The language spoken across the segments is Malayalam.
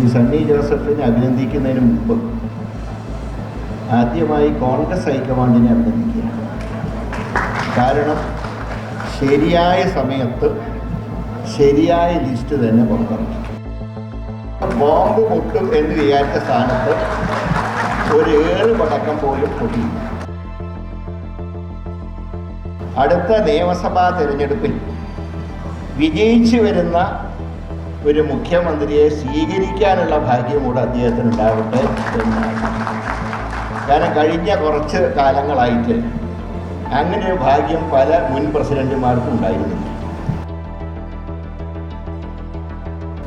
ഈ സണ്ണി ജോസഫിനെ അഭിനന്ദിക്കുന്നതിന് മുമ്പ് ആദ്യമായി കോൺഗ്രസ് ഹൈക്കമാൻഡിനെ അഭിനന്ദിക്കുക കാരണം ശരിയായ സമയത്ത് ശരിയായ ലിസ്റ്റ് തന്നെ പുറത്തിറക്കി. ബോംബ് പൊട്ടും എന്ന് വിചാരിച്ച സ്ഥാനത്ത് ഒരു ഏഴ് പടക്കം പോലും പൊട്ടിയില്ല. അടുത്ത നിയമസഭാ തിരഞ്ഞെടുപ്പിൽ വിജയിച്ചു വരുന്ന ഒരു മുഖ്യമന്ത്രിയെ സ്വീകരിക്കാനുള്ള ഭാഗ്യം കൂടെ അദ്ദേഹത്തിന് ഉണ്ടാവട്ടെ എന്നാണ് കാരണം കഴിഞ്ഞ കുറച്ച് കാലങ്ങളായിട്ട് അങ്ങനെ ഒരു ഭാഗ്യം പല മുൻ പ്രസിഡന്റുമാർക്കും ഉണ്ടായിരുന്നില്ല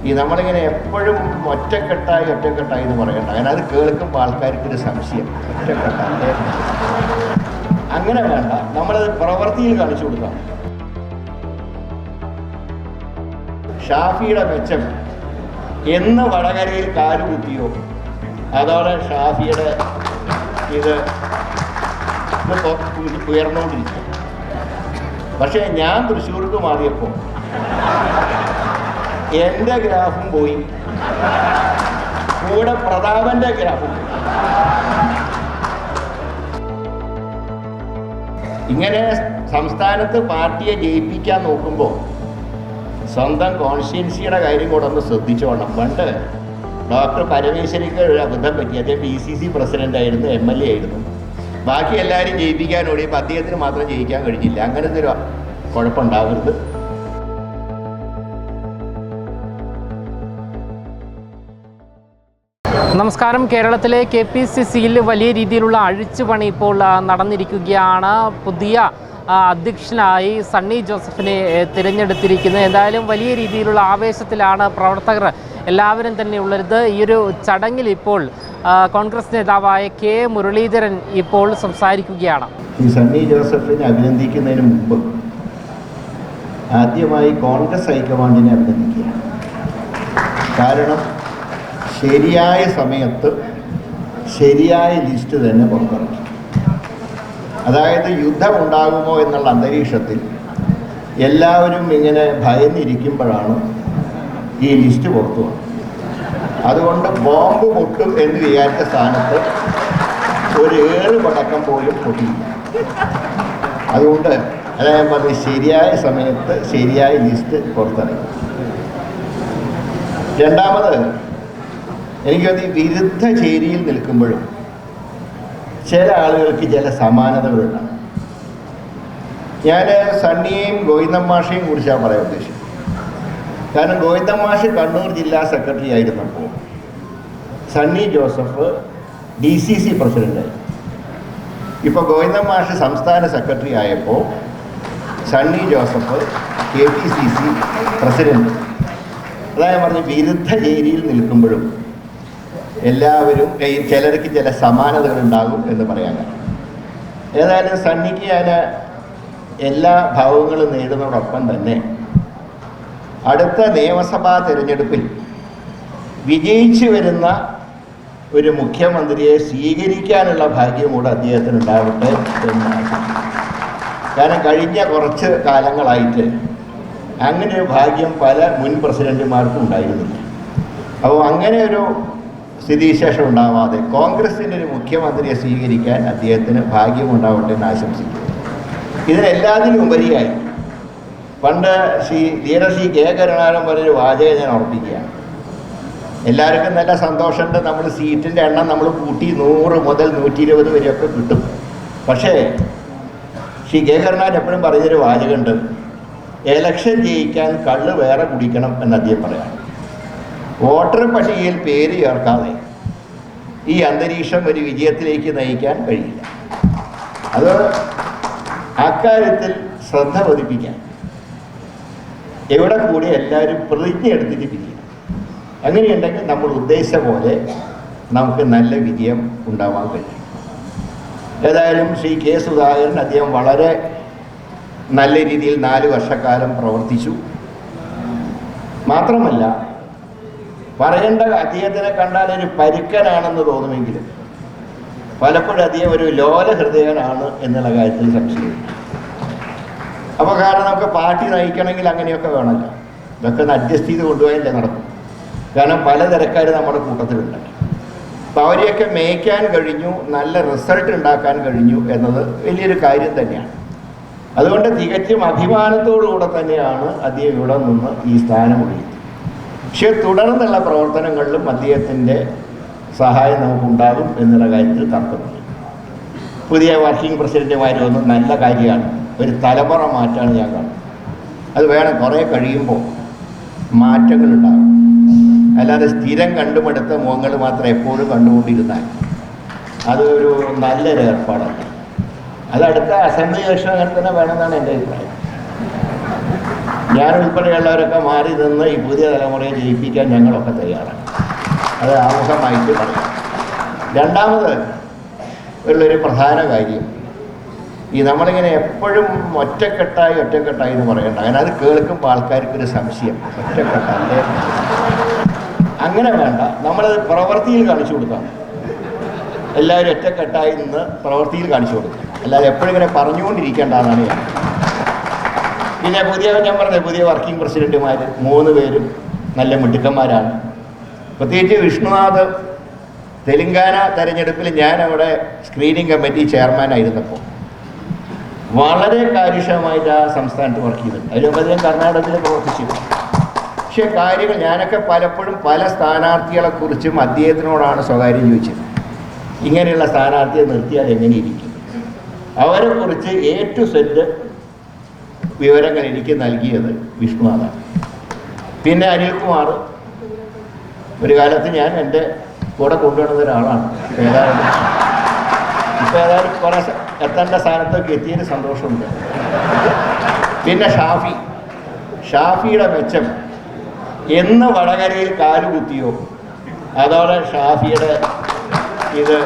ഈ നമ്മളിങ്ങനെ എപ്പോഴും ഒറ്റക്കെട്ടായി ഒറ്റക്കെട്ടായി എന്ന് പറയണ്ട. അങ്ങനെ അത് കേൾക്കുമ്പോൾ ആൾക്കാർക്ക് ഒരു സംശയം. ഒറ്റക്കെട്ടായി. അങ്ങനെ വേണ്ട. നമ്മളത് പ്രവൃത്തിയിൽ കാണിച്ചു കൊടുക്കാം. ഷാഫിയുടെ മെച്ചം എന്ന് വടകരയിൽ കാലുകുത്തിയോ അതോടെ ഷാഫിയുടെ ഇത് ഉയർന്നുകൊണ്ടിരിക്കുക പക്ഷേ ഞാൻ തൃശ്ശൂർക്ക് മാറിയപ്പോൾ എന്റെ ഗ്രാഫും പോയി. കൂടെ പ്രതാപന്റെ ഗ്രാഫും ഇങ്ങനെ സംസ്ഥാനത്ത് പാർട്ടിയെ ജയിപ്പിക്കാൻ നോക്കുമ്പോൾ സ്വന്തം കോൺസ്റ്റിറ്റ്യൻസിയുടെ കാര്യം കൂടെ ഒന്ന് ശ്രദ്ധിച്ചോണം. പണ്ട് ഡോക്ടർ പരമേശ്വരിക്ക് ഒരു അബദ്ധം പറ്റി. അദ്ദേഹം ബി സി സി പ്രസിഡന്റ് ആയിരുന്നു എം എൽ എ ആയിരുന്നു. ബാക്കി എല്ലാവരും ജയിപ്പിക്കാൻ ഓടിയപ്പോൾ അദ്ദേഹത്തിന് മാത്രം ജയിക്കാൻ കഴിഞ്ഞില്ല. അങ്ങനത്തെ ഒരു കുഴപ്പമുണ്ടാവരുത്. നമസ്കാരം. കേരളത്തിലെ കെ പി സി സിയിൽ വലിയ രീതിയിലുള്ള അഴിച്ചുപണി ഇപ്പോൾ നടന്നിരിക്കുകയാണ്. പുതിയ അധ്യക്ഷനായി സണ്ണി ജോസഫിനെ തിരഞ്ഞെടുത്തിരിക്കുന്നത്. എന്തായാലും വലിയ രീതിയിലുള്ള ആവേശത്തിലാണ് പ്രവർത്തകർ എല്ലാവരും തന്നെ ഉള്ളത്. ഈ ഒരു ചടങ്ങിൽ ഇപ്പോൾ കോൺഗ്രസ് നേതാവായ കെ മുരളീധരൻ ഇപ്പോൾ സംസാരിക്കുകയാണ്. ഈ സണ്ണി ജോസഫിനെ അഭിനന്ദിക്കുന്നതിന് മുമ്പ് ആദ്യമായി കോൺഗ്രസ് ഹൈക്കമാൻഡിനെ അഭിനന്ദിക്കുക കാരണം ശരിയായ സമയത്ത് ശരിയായ ലിസ്റ്റ് തന്നെ പുറത്തിറക്കി. അതായത് യുദ്ധമുണ്ടാകുമോ എന്നുള്ള അന്തരീക്ഷത്തിൽ എല്ലാവരും ഇങ്ങനെ ഭയന്നിരിക്കുമ്പോഴാണ് ഈ ലിസ്റ്റ് പുറത്തു അതുകൊണ്ട് ബോംബ് പൊട്ടും എന്ന് വിചാരിച്ച സ്ഥാനത്ത് ഒരു ഏഴ് പടക്കം പോലും പൊട്ടിയില്ല. അതുകൊണ്ട് അതായത് പറഞ്ഞ് ശരിയായ സമയത്ത് ശരിയായ ലിസ്റ്റ് പുറത്തിറങ്ങി. രണ്ടാമത് എനിക്കത് വിരുദ്ധ ചേരിയിൽ നിൽക്കുമ്പോഴും ചില ആളുകൾക്ക് ചില സമാനതകളുണ്ടാകും ഞാൻ സണ്ണിയെയും ഗോവിന്ദമാഷയും കുറിച്ചാണ് പറയാൻ ഉദ്ദേശിച്ചത്. കാരണം ഗോവിന്ദമാഷ് കണ്ണൂർ ജില്ലാ സെക്രട്ടറി ആയിരുന്നപ്പോൾ Sunny Joseph D C C പ്രസിഡന്റായി ഇപ്പോൾ ഗോവിന്ദമാഷ് സംസ്ഥാന സെക്രട്ടറി ആയപ്പോൾ Sunny Joseph K P C C president അതായത് പറഞ്ഞ് വിരുദ്ധ ചേരിയിൽ നിൽക്കുമ്പോഴും എല്ലാവരും കയ്യിൽ ചിലർക്ക് ചില സമാനതകൾ ഉണ്ടാകും എന്ന് പറയാൻ ഏതായാലും സണ്ണിക്ക് ഞാൻ എല്ലാ ഭാവങ്ങളും നേടുന്നതോടൊപ്പം തന്നെ അടുത്ത നിയമസഭാ തിരഞ്ഞെടുപ്പിൽ വിജയിച്ചു വരുന്ന ഒരു മുഖ്യമന്ത്രിയെ സ്വീകരിക്കാനുള്ള ഭാഗ്യം കൂടെ അദ്ദേഹത്തിന് ഉണ്ടാവട്ടെ എന്നാണ് കാരണം കഴിഞ്ഞ കുറച്ച് കാലങ്ങളായിട്ട് അങ്ങനെ ഒരു ഭാഗ്യം പല മുൻ പ്രസിഡന്റുമാർക്കും ഉണ്ടായിരുന്നില്ല. അപ്പോൾ അങ്ങനെ ഒരു സ്ഥിതിവിശേഷം ഉണ്ടാവാതെ കോൺഗ്രസിന്റെ ഒരു മുഖ്യമന്ത്രിയെ സ്വീകരിക്കാൻ അദ്ദേഹത്തിന് ഭാഗ്യമുണ്ടാവട്ടെ എന്ന് ആശംസിക്കുന്നു. ഇതിനെല്ലാത്തിനും ഉപരിയായി പണ്ട് ശ്രീ ധീര സി കെ കരുണാകരൻ പറഞ്ഞൊരു വാചകം ഞാൻ ഓർപ്പിക്കുകയാണ്. എല്ലാവർക്കും നല്ല സന്തോഷമുണ്ട്. നമ്മൾ സീറ്റിന്റെ എണ്ണം നമ്മൾ കൂട്ടി നൂറ് മുതൽ നൂറ്റി ഇരുപത് വരെയൊക്കെ കിട്ടും. പക്ഷേ ശ്രീ കെ കരുണാകരൻ എപ്പോഴും പറഞ്ഞൊരു വാചകമുണ്ട്. എലക്ഷൻ ജയിക്കാൻ കള്ള് വേറെ കുടിക്കണം എന്ന് അദ്ദേഹം പറയാം വോട്ടർ പട്ടികയിൽ പേര് ചേർക്കാതെ ഈ അന്തരീക്ഷം ഒരു വിജയത്തിലേക്ക് നയിക്കാൻ കഴിയില്ല. അത് അക്കാര്യത്തിൽ ശ്രദ്ധ പതിപ്പിക്കാൻ. എവിടെ കൂടി എല്ലാവരും പ്രതിജ്ഞ എടുത്തിട്ട് പിരിയണം. അങ്ങനെയുണ്ടെങ്കിൽ നമ്മൾ ഉദ്ദേശിച്ച പോലെ നമുക്ക് നല്ല വിജയം ഉണ്ടാവാൻ കഴിയും. ഏതായാലും ശ്രീ കെ സുധാകരൻ അദ്ദേഹം വളരെ നല്ല രീതിയിൽ നാല് വർഷക്കാലം പ്രവർത്തിച്ചു. മാത്രമല്ല പറയേണ്ട അദ്ദേഹത്തിനെ കണ്ടാൽ ഒരു പരുക്കനാണെന്ന് തോന്നുമെങ്കിലും പലപ്പോഴും അദ്ദേഹം ഒരു ലോല ഹൃദയനാണ് എന്നുള്ള കാര്യത്തിൽ സംശയം അപ്പോൾ കാരണം നമുക്ക് പാർട്ടി നയിക്കണമെങ്കിൽ അങ്ങനെയൊക്കെ വേണമല്ല. ഇതൊക്കെ ഒന്ന് അഡ്ജസ്റ്റ് ചെയ്ത് കൊണ്ടുപോയാലേ നടക്കും. കാരണം പല തിരക്കാർ നമ്മുടെ കൂട്ടത്തിലുണ്ട്. അപ്പോൾ അവരെയൊക്കെ മേയ്ക്കാൻ കഴിഞ്ഞു നല്ല റിസൾട്ട് ഉണ്ടാക്കാൻ കഴിഞ്ഞു എന്നത് വലിയൊരു കാര്യം തന്നെയാണ്. അതുകൊണ്ട് തികച്ചും അഭിമാനത്തോടുകൂടെ തന്നെയാണ് അദ്ദേഹം ഇവിടെ നിന്ന് ഈ സ്ഥാനം ഒഴിയുന്നത്. പക്ഷേ തുടർന്നുള്ള പ്രവർത്തനങ്ങളിലും അദ്ദേഹത്തിന്റെ സഹായം നമുക്കുണ്ടാകും എന്നുള്ള കാര്യത്തിൽ തർക്കമില്ല. പുതിയ വർക്കിംഗ് പ്രസിഡന്റുമാർ ഒന്നും നല്ല കാര്യമാണ്. ഒരു തലമുറ മാറ്റാണ് ഞാൻ കാണുന്നത്. അത് വേണം കുറേ കഴിയുമ്പോൾ മാറ്റങ്ങളുണ്ടാകും. അല്ലാതെ സ്ഥിരം കണ്ടുമെടുത്ത മുഖങ്ങൾ മാത്രം എപ്പോഴും കണ്ടുകൊണ്ടിരുന്നാൽ അതൊരു നല്ലൊരു ഏർപ്പാടല്ല അത് അടുത്ത അസംബ്ലി ഇലക്ഷൻ അങ്ങനെ തന്നെ വേണമെന്നാണ് എന്റെ അഭിപ്രായം. ഞാൻ ഉൾപ്പെടെയുള്ളവരൊക്കെ മാറി നിന്ന് ഈ പുതിയ തലമുറയെ ജയിപ്പിക്കാൻ ഞങ്ങളൊക്കെ തയ്യാറാണ്. അത് ആമുഖമായിട്ട് പറയാം. രണ്ടാമത് ഉള്ളൊരു പ്രധാന കാര്യം. ഈ നമ്മളിങ്ങനെ എപ്പോഴും ഒറ്റക്കെട്ടായി ഒറ്റക്കെട്ടായി എന്ന് പറയണ്ട. അങ്ങനെ അത് കേൾക്കുമ്പോൾ ആൾക്കാർക്കൊരു സംശയം. ഒറ്റക്കെട്ടല്ലേ? അങ്ങനെ വേണ്ട. നമ്മളത് പ്രവൃത്തിയിൽ കാണിച്ചു കൊടുക്കാം. എല്ലാവരും ഒറ്റക്കെട്ടായി നിന്ന് പ്രവൃത്തിയിൽ കാണിച്ചു കൊടുക്കാം. അല്ലാതെ എപ്പോഴും ഇങ്ങനെ പറഞ്ഞുകൊണ്ടിരിക്കേണ്ടതാണ് പിന്നെ പുതിയ ഞാൻ പറഞ്ഞത് പുതിയ വർക്കിംഗ് പ്രസിഡന്റുമാർ മൂന്ന് പേരും നല്ല മിടുക്കന്മാരാണ്. പ്രത്യേകിച്ച് വിഷ്ണുനാഥ് തെലങ്കാന തെരഞ്ഞെടുപ്പിൽ ഞാൻ അവിടെ സ്ക്രീനിങ് കമ്മിറ്റി ചെയർമാനായിരുന്നപ്പോൾ വളരെ കാര്യക്ഷമമായിട്ട് ആ സംസ്ഥാനത്ത് വർക്ക് ചെയ്തിട്ടുണ്ട്. അതിലും അദ്ദേഹം കർണാടകത്തിൽ പ്രവർത്തിച്ചിരുന്നു പക്ഷേ കാര്യങ്ങൾ ഞാനൊക്കെ പലപ്പോഴും പല സ്ഥാനാർത്ഥികളെ സ്ഥാനാർത്ഥികളെക്കുറിച്ചും അദ്ദേഹത്തിനോടാണ് സ്വകാര്യം ചോദിച്ചത്. ഇങ്ങനെയുള്ള സ്ഥാനാർത്ഥിയെ നിർത്തിയാൽ എങ്ങനെയിരിക്കും അവരെ അവരെക്കുറിച്ച് ഏറ്റവും സെറ്റ് വിവരങ്ങൾ എനിക്ക് നൽകിയത് വിഷ്ണുനാഥാണ് പിന്നെ അനിൽകുമാർ ഒരു കാലത്ത് ഞാൻ എന്റെ കൂടെ കൊണ്ടുവരുന്ന ഒരാളാണ്. ഏതായാലും ഇപ്പോൾ ഏതായാലും കുറേ എത്തേണ്ട സ്ഥാനത്തൊക്കെ എത്തിയതിന് സന്തോഷമുണ്ട്. പിന്നെ ഷാഫി. ഷാഫിയുടെ മെച്ചം എന്ന് വടകരയിൽ കാലുകുത്തിയോ അതോടെ ഷാഫിയുടെ ഇത്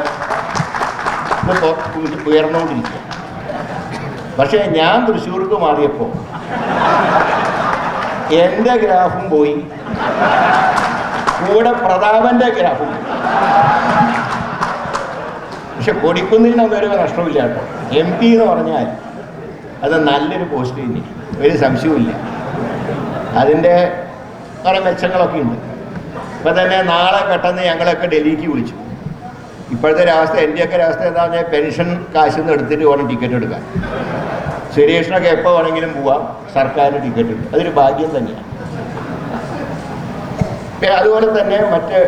ഉയർന്നുകൊണ്ടിരിക്കുക. പക്ഷേ ഞാൻ തൃശ്ശൂർക്ക് മാറിയപ്പോൾ എന്റെ ഗ്രാഫും പോയി. കൂടെ പ്രതാപന്റെ ഗ്രാഫും. പക്ഷെ കൊടിക്കുന്നിനൊന്നും ഒരു നഷ്ടമില്ല കേട്ടോ. എം പി എന്ന് പറഞ്ഞാൽ അത് നല്ലൊരു പോസ്റ്റ് തന്നെ. ഒരു സംശയവുമില്ല. അതിന്റെ കുറേ മെച്ചങ്ങളൊക്കെ ഉണ്ട്. ഇപ്പം തന്നെ നാളെ പെട്ടെന്ന് ഞങ്ങളൊക്കെ ഡൽഹിക്ക് വിളിച്ചു. ഇപ്പോഴത്തെ ഒരവസ്ഥ എന്റെയൊക്കെ ഒരവസ്ഥ എന്താ പറഞ്ഞാൽ പെൻഷൻ കാശിൽ നിന്ന് എടുത്തിട്ട് വേണം ടിക്കറ്റ് എടുക്കാൻ. സുരേഷിനൊക്കെ എപ്പോൾ വേണമെങ്കിലും പോവാം. സർക്കാരിന് ടിക്കറ്റ് ഉണ്ട്. അതൊരു ഭാഗ്യം തന്നെയാണ് അതുപോലെ തന്നെ മറ്റ്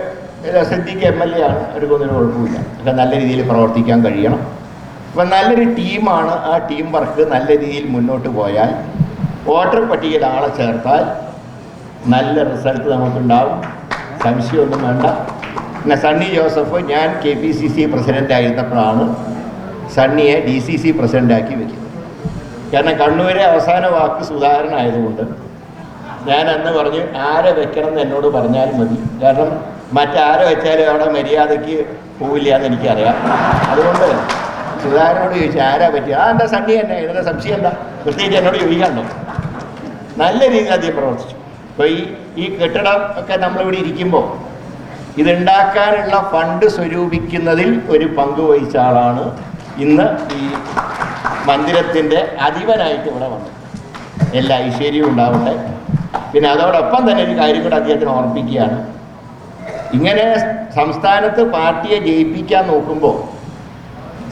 സിദ്ധിക്ക് എം എൽ എ ആണ്. അവർക്കൊന്നും കുഴപ്പമില്ല. ഒക്കെ നല്ല രീതിയിൽ പ്രവർത്തിക്കാൻ കഴിയണം. അപ്പം നല്ലൊരു ടീമാണ് ആ ടീം വർക്ക് നല്ല രീതിയിൽ മുന്നോട്ട് പോയാൽ വോട്ടർ പട്ടികയിൽ ആളെ ചേർത്താൽ നല്ല റിസൾട്ട് നമുക്കുണ്ടാവും. സംശയമൊന്നും വേണ്ട. പിന്നെ സണ്ണി ജോസഫ് ഞാൻ K P C C president ആയിരുന്നപ്പോഴാണ് സണ്ണിയെ ഡി സി സി പ്രസിഡന്റാക്കി വെക്കുന്നത്. കാരണം കണ്ണൂരെ അവസാന വാക്ക് സുധാകരൻ ആയതുകൊണ്ട് ഞാൻ അന്ന് പറഞ്ഞു ആരെ വെക്കണം എന്ന് എന്നോട് പറഞ്ഞാൽ മതി. കാരണം മറ്റാരെ വെച്ചാലും അവിടെ മര്യാദയ്ക്ക് പോവില്ല എന്ന് എനിക്കറിയാം. അതുകൊണ്ട് സുധാകരനോട് ചോദിച്ചു ആരാ പറ്റിയ? ആ എന്താ സണ്ണി തന്നെ. സംശയം എന്താ? പ്രത്യേകിച്ച് എന്നോട് ചോദിക്കാണ്ടോ? നല്ല രീതിയിൽ അദ്ദേഹം പ്രവർത്തിച്ചു. അപ്പോൾ ഈ ഈ കെട്ടിടം ഒക്കെ നമ്മളിവിടെ ഇരിക്കുമ്പോൾ ഇതുണ്ടാക്കാനുള്ള ഫണ്ട് സ്വരൂപിക്കുന്നതിൽ ഒരു പങ്ക് വഹിച്ച ആളാണ് ഇന്ന് ഈ മന്ദിരത്തിന്റെ അധിപനായിട്ട് ഇവിടെ വന്നു. എല്ലാ ഐശ്വര്യവും ഉണ്ടാവട്ടെ. പിന്നെ അതോടൊപ്പം തന്നെ ഒരു കാര്യം കൂടെ അദ്ദേഹത്തിന് ഓർമ്മിപ്പിക്കുകയാണ്. ഇങ്ങനെ സംസ്ഥാനത്ത് പാർട്ടിയെ ജയിപ്പിക്കാൻ നോക്കുമ്പോൾ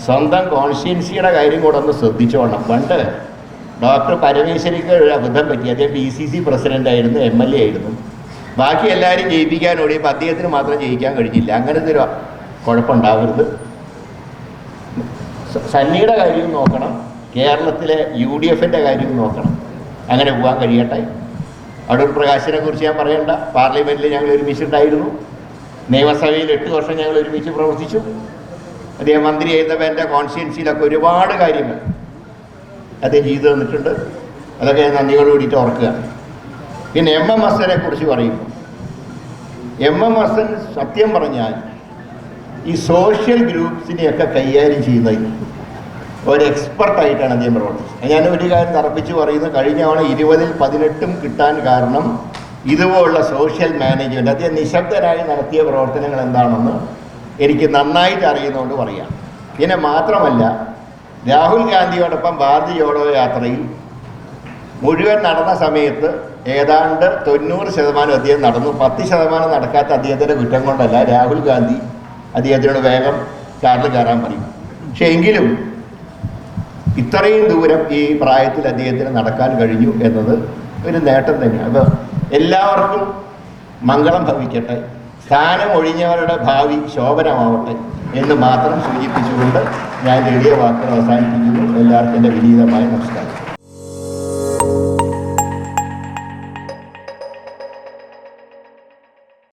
സ്വന്തം കോൺസ്റ്റിറ്റ്യൻസിയുടെ കാര്യം കൂടെ ഒന്ന് ശ്രദ്ധിച്ചോണം പണ്ട് ഡോക്ടർ പരമേശ്വരിക്ക് ഒരു അബദ്ധം പറ്റി. അദ്ദേഹം ബി സി സി പ്രസിഡന്റ് ആയിരുന്നു എം എൽ എ ആയിരുന്നു. ബാക്കി എല്ലാവരും ജയിപ്പിക്കാൻ ഓടിയപ്പോൾ അദ്ദേഹത്തിന് മാത്രം ജയിക്കാൻ കഴിഞ്ഞില്ല. അങ്ങനത്തെ ഒരു കുഴപ്പമുണ്ടാവരുത് സ- സണ്ണിയുടെ കാര്യവും നോക്കണം കേരളത്തിലെ യു ഡി എഫിന്റെ കാര്യവും നോക്കണം. അങ്ങനെ പോകാൻ കഴിയട്ടെ. അടൂർ പ്രകാശിനെ കുറിച്ച് ഞാൻ പറയണ്ട. പാർലമെന്റിൽ ഞങ്ങൾ ഒരുമിച്ചുണ്ടായിരുന്നു. നിയമസഭയിൽ എട്ട് വർഷം ഞങ്ങൾ ഒരുമിച്ച് പ്രവർത്തിച്ചു. അദ്ദേഹം മന്ത്രി ചെയ്തപ്പോൾ എന്റെ കോൺസ്റ്റിറ്റ്യൻസിയിലൊക്കെ ഒരുപാട് കാര്യങ്ങൾ അദ്ദേഹം ചെയ്തു തന്നിട്ടുണ്ട്. അതൊക്കെ ഞാൻ നന്ദിയോട് കൂടിയിട്ട് ഓർക്കുക. പിന്നെ എം എം ഹസനെ കുറിച്ച് പറയുമ്പോൾ എം എം ഹസൻ സത്യം പറഞ്ഞാൽ ഈ സോഷ്യൽ ഗ്രൂപ്പ്സിനെയൊക്കെ കൈകാര്യം ചെയ്യുന്നത് ഒരു എക്സ്പെർട്ടായിട്ടാണ് അദ്ദേഹം പ്രവർത്തിച്ചത്. ഞാൻ ഒരു കാര്യം തറപ്പിച്ച് പറയുന്നു. കഴിഞ്ഞ തവണ ഇരുപതിൽ പതിനെട്ടും കിട്ടാൻ കാരണം ഇതുപോലുള്ള സോഷ്യൽ മാനേജ്മെന്റ് അദ്ദേഹം നിശബ്ദരായി നടത്തിയ പ്രവർത്തനങ്ങൾ എന്താണെന്ന് എനിക്ക് നന്നായിട്ട് അറിയുന്നതുകൊണ്ട് പറയാം. പിന്നെ മാത്രമല്ല രാഹുൽ ഗാന്ധിയോടൊപ്പം ഭാരതി ജോഡോ യാത്രയിൽ മുഴുവൻ നടന്ന സമയത്ത് ഏതാണ്ട് തൊണ്ണൂറ് ശതമാനം അദ്ദേഹം നടന്നു. പത്ത് ശതമാനം നടക്കാത്ത അദ്ദേഹത്തിന്റെ കുറ്റം കൊണ്ടല്ല രാഹുൽ ഗാന്ധി അദ്ദേഹത്തിനോട് വേഗം കാറിൽ കയറാൻ പറയും. പക്ഷെ എങ്കിലും ഇത്രയും ദൂരം ഈ പ്രായത്തിൽ അദ്ദേഹത്തിന് നടക്കാൻ കഴിഞ്ഞു എന്നത് ഒരു നേട്ടം തന്നെയാണ്. അപ്പോൾ എല്ലാവർക്കും മംഗളം ഭവിക്കട്ടെ. സ്ഥാനം ഒഴിഞ്ഞവരുടെ ഭാവി ശോഭനമാവട്ടെ എന്ന് മാത്രം സൂചിപ്പിച്ചുകൊണ്ട് ഞാൻ എളിയ വാക്കുകൾ അവസാനിപ്പിക്കുന്നു. എല്ലാവർക്കും എന്റെ വിനീതമായ നമസ്കാരം.